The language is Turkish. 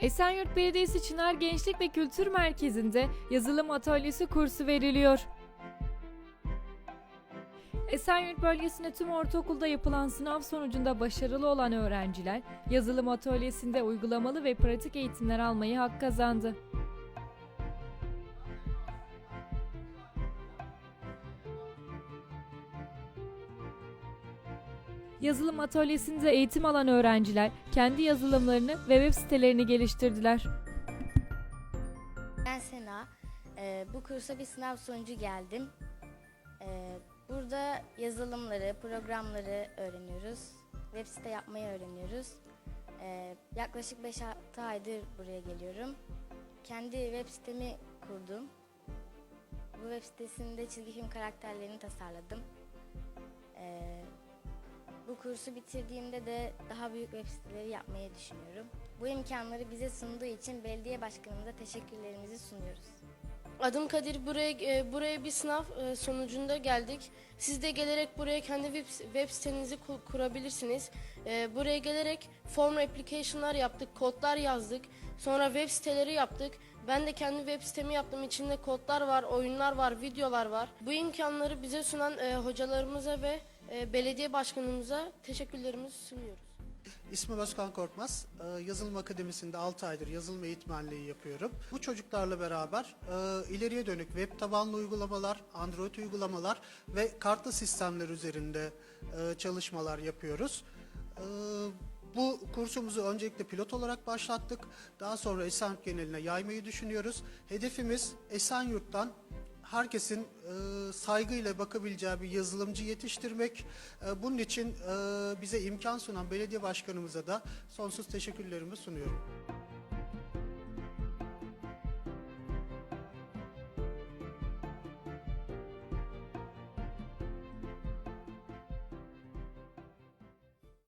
Esenyurt Belediyesi Çınar Gençlik ve Kültür Merkezi'nde yazılım atölyesi kursu veriliyor. Esenyurt bölgesinde tüm ortaokulda yapılan sınav sonucunda başarılı olan öğrenciler yazılım atölyesinde uygulamalı ve pratik eğitimler almayı hak kazandı. Yazılım atölyesinde eğitim alan öğrenciler kendi yazılımlarını ve web sitelerini geliştirdiler. Ben Sena. Ee, bu kursa bir sınav sonucu geldim. Ee, burada yazılımları, programları öğreniyoruz. Web site yapmayı öğreniyoruz. Ee, yaklaşık 5-6 aydır buraya geliyorum. Kendi web sitemi kurdum. Bu web sitesinde çizgi film karakterlerini tasarladım. Ee, kursu bitirdiğimde de daha büyük web siteleri yapmayı düşünüyorum. Bu imkanları bize sunduğu için belediye başkanımıza teşekkürlerimizi sunuyoruz. Adım Kadir. Buraya e, buraya bir sınav e, sonucunda geldik. Siz de gelerek buraya kendi web, sitenizi ku- kurabilirsiniz. E, Buraya gelerek form application'lar yaptık, kodlar yazdık. Sonra web siteleri yaptık. Ben de kendi web sitemi yaptım. İçinde kodlar var, oyunlar var, videolar var. Bu imkanları bize sunan hocalarımıza ve e, belediye başkanımıza teşekkürlerimizi sunuyoruz. İsmim Özkan Korkmaz. Ee, Yazılım Akademisi'nde 6 aydır yazılım eğitmenliği yapıyorum. Bu çocuklarla beraber e, ileriye dönük web tabanlı uygulamalar, Android uygulamalar ve kartlı sistemler üzerinde e, çalışmalar yapıyoruz. E, Bu kursumuzu öncelikle pilot olarak başlattık. Daha sonra Esenyurt geneline yaymayı düşünüyoruz. Hedefimiz Esenyurt'tan herkesin e, saygıyla bakabileceği bir yazılımcı yetiştirmek. E, bunun için e, bize imkan sunan belediye başkanımıza da sonsuz teşekkürlerimi sunuyorum.